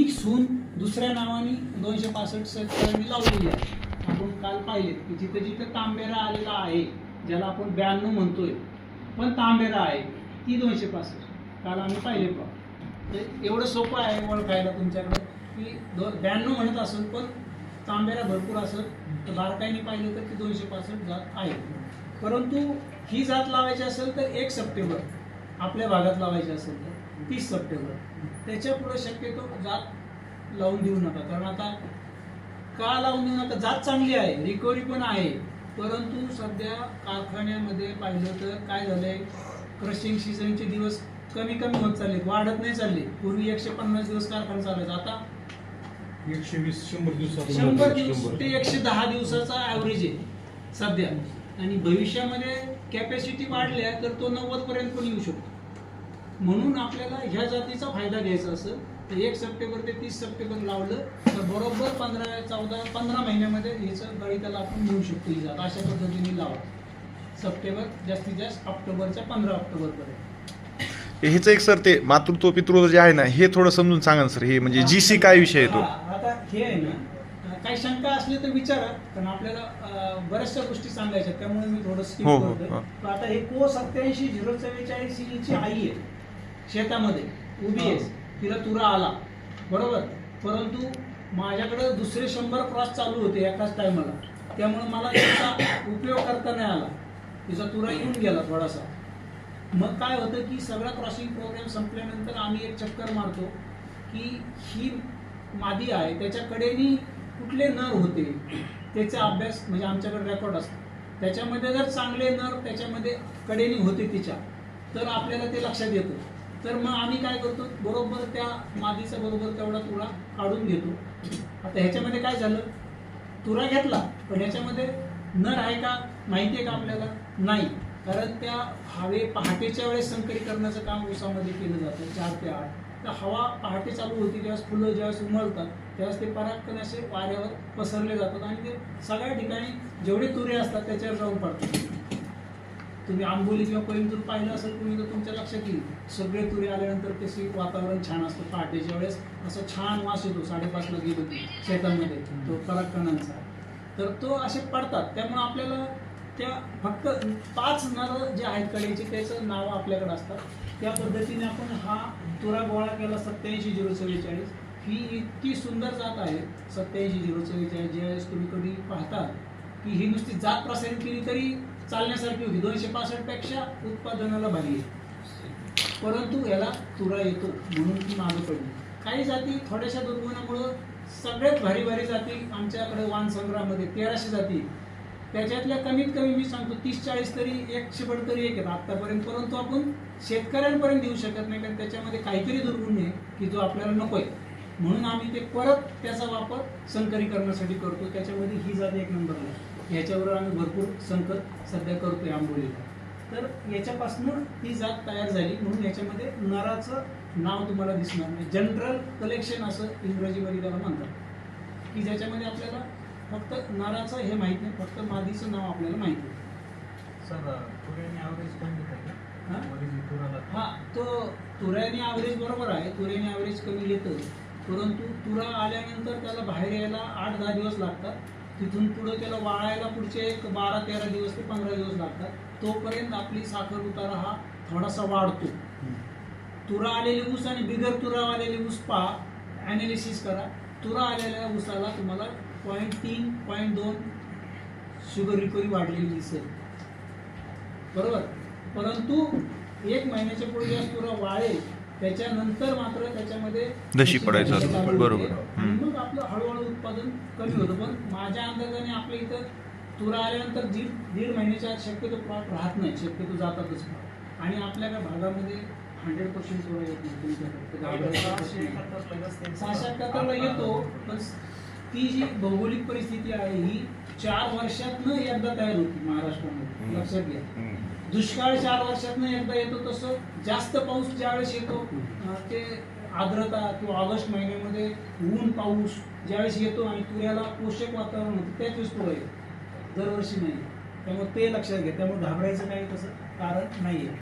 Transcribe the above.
ही सून दुसऱ्या नावाने दोनशे पासष्ट शेतकऱ्यांनी लावलेली आहे. आपण काल पाहिले की जिथे जिथे तांबेरा आलेला आहे ज्याला आपण ब्याण्णव म्हणतोय पण तांबेरा आहे ती दोनशे पासष्ट. काल आम्ही पाहिले पा एवढं सोपं आहे ओळखायला तुमच्याकडे की दो ब्याण्णव म्हणत असेल पण तांबेरा भरपूर असेल तर बारकाईने पाहिलं तर ती दोनशे पासष्ट जात आहे. परंतु ही जात लावायची असेल तर एक सप्टेंबर आपल्या भागात लावायची असेल तर. तीस सप्टेंबर. त्याच्या पुढे शक्यतो जात लावून देऊ नका. कारण आता का लावून देऊ नका? जात चांगली आहे रिकव्हरी पण आहे. परंतु सध्या कारखान्यामध्ये पाहिलं तर काय झालंय? क्रशिंग सीझनचे दिवस कमी कमी होत चालले वाढत नाही चालले. पूर्वी एकशे पन्नास दिवस कारखाना चालायचा. आता एकशे वीस शंभर दिवसात शंभर दिवस ते एकशे दहा दिवसाचा ॲव्हरेज आहे सध्या. आणि भविष्यामध्ये कॅपॅसिटी वाढल्या तर तो नव्वद पर्यंत पण येऊ शकतो. म्हणून आपल्याला ह्या जातीचा फायदा घ्यायचा असेल तर एक सप्टेंबर ते तीस सप्टेंबर लावलं तर बरोबर पंधरा चौदा पंधरा महिन्यामध्ये ह्याचं गणिताला आपण मिळू शकतो ही जात अशा पद्धतीने लावा. सप्टेंबर जास्तीत जास्त ऑक्टोबरच्या पंधरा ऑक्टोबरपर्यंत. ह्याचं एक सर ते मातृत्व पितृत्व जे आहे ना हे थोडं समजून सांगा ना सर हे म्हणजे जी सी काय विषय आहे तो? हा, आता हे आहे ना काही शंका असली तर विचारा कारण आपल्याला अं, बऱ्याचशा गोष्टी सांगायच्या त्यामुळे मी थोडं स्किप हो, हो, करतोय. हो. तर आता हे को सत्याऐंशी झिरो चव्वेचाळीस हिची आई आहे. शेतामध्ये. उभी आहे. तिला तुरा आला. बरोबर? परंतु माझ्याकडे दुसरे शंभर क्रॉस चालू होते एकाच टायमाला. त्यामुळे मला त्याचा उपयोग करता नाही आला. तिचा तुरा येऊन गेला थोडासा. मग काय होतं की सगळा क्रॉसिंग प्रोग्राम संपल्यानंतर आम्ही एक चक्कर मारतो की ही मादी आहे त्याच्या कडेनी कुठले नर होते त्याचा अभ्यास म्हणजे आमच्याकडे रेकॉर्ड असतो. त्याच्यामध्ये जर चांगले नर त्याच्यामध्ये कडेनी होते तिच्या तर आपल्याला ते लक्षात येतं. तर मग आम्ही काय करतो बरोबर त्या मादीचा बरोबर तेवढा तुळा काढून घेतो. आता ह्याच्यामध्ये काय झालं? तुरा घेतला पण ह्याच्यामध्ये नर आहे का माहिती आहे का आपल्याला? नाही. कारण त्या हवे पहाटेच्या वेळेस संकरीकरणाचं काम ऊसामध्ये केलं जातं चार ते आठ. तर हवा पहाटे चालू होती ज्यावेळेस फुलं ज्यावेळेस उमलतात त्यावेळेस ते परागकण असे वाऱ्यावर पसरले जातात आणि ते सगळ्या ठिकाणी जेवढे तुरे असतात त्याच्यावर जाऊन पडतात. तुम्ही आंबोली किंवा कोईमतूर पाहिलं असेल तुम्ही तर तुमच्या लक्षात येईल. सगळे तुरे आल्यानंतर कशी वातावरण छान असतं. पहाटेच्या वेळेस असं छान वास येतो. साडेपाचला गेलो शेतामध्ये. तो परागकणांचा तर तो असे पडतात. त्यामुळे आपल्याला त्या फक्त पाच नर जे आहेत कडेचे त्याचं नाव आपल्याकडे असतात. त्या पद्धतीने आपण हा तुरा गोळा केला सत्याऐंशी झिरो चव्वेचाळीस. ही इतकी सुंदर जात आहे सत्याऐंशी झिरो चव्वेचाळीस. ज्यावेळेस तुम्ही कधी पाहता की ही नुसती जात प्रसारित केली तरी चालण्यासारखी होती. दोनशे पासष्टपेक्षा उत्पादनाला भारी आहे. परंतु याला तुरा येतो म्हणून ती मागं पडली. काही जाती थोड्याशा दुर्गुणामुळं सगळ्यात भारी भारी जाती आमच्याकडे वान संग्रहामध्ये तेराशे जाती त्याच्यातल्या कमीत कमी मी सांगतो तीस चाळीस तरी एकशे पण तरी एक आहेत आत्तापर्यंत. परंतु आपण शेतकऱ्यांपर्यंत देऊ शकत नाही कारण त्याच्यामध्ये काहीतरी दुर्गुण आहे की जो आपल्याला नको आहे म्हणून आम्ही ते परत त्याचा वापर संकरीकरणासाठी करतो. त्याच्यामध्ये ही जात एक नंबरला आहे. याच्यावर आम्ही भरपूर संकट सध्या करतोय आंबोलीला. तर याच्यापासून ती जात तयार झाली म्हणून याच्यामध्ये नराचं नाव तुम्हाला दिसणार नाही. जनरल कलेक्शन असं इंग्रजीमध्ये त्याला म्हणतात. की ज्याच्यामध्ये आपल्याला फक्त नराचं हे माहीत नाही फक्त मादीचं नाव आपल्याला माहिती आहे आहे हा? तुराला हा तो तुऱ्याने ॲव्हरेज बरोबर आहे तुऱ्याने ॲव्हरेज कमी येतं परंतु तुरा आल्यानंतर त्याला बाहेर यायला आठ दहा दिवस लागतात. तिथून पुढं त्याला वाळायला पुढचे एक बारा तेरा दिवस ते पंधरा दिवस लागतात. तोपर्यंत आपली साखर उतारा हा थोडासा वाढतो. तुरा आलेली ऊस आणि बिगर तुरा आलेली ऊस पहा. ॲनालिसिस करा. तुरा आलेल्या ऊसाला तुम्हाला पॉईंट तीन पॉईंट दोन शुगर रिकवरी वाढलेली दिसेल. बरोबर? परंतु एक महिन्याच्या पुढे जास्त तुरा वाळेल त्याच्यानंतर मात्र त्याच्यामध्ये दशी पडायचं होते. बरोबर. मग आपलं हळूहळू उत्पादन कमी होतं पण माझ्या अंदाजाने आपल्या इथं तुरा आल्यानंतर दीड दीड महिन्याच्या आत शक्यतो प्लॉट राहत नाही शक्यतो जातातच. आणि आपल्या भागामध्ये हंड्रेड पर्सेंट तुरा येत नाही तुमच्याकडे. सहाशे एकाहत्तरला येतो पण ती जी भौगोलिक परिस्थिती आहे ही चार वर्षातनं एकदा तयार होती महाराष्ट्रामध्ये. लक्षात घ्या. दुष्काळ चार वर्षातनं एकदा येतो तसं जास्त पाऊस ज्यावेळेस येतो ते आर्द्रता किंवा ऑगस्ट महिन्यामध्ये ऊन पाऊस ज्यावेळेस येतो आणि तुऱ्याला पोषक वातावरण होतं त्याच वेळेस तुरा येतो. दरवर्षी नाही. त्यामुळे ते लक्षात घ्या. त्यामुळे घाबरायचं काही तसं कारण नाही आहे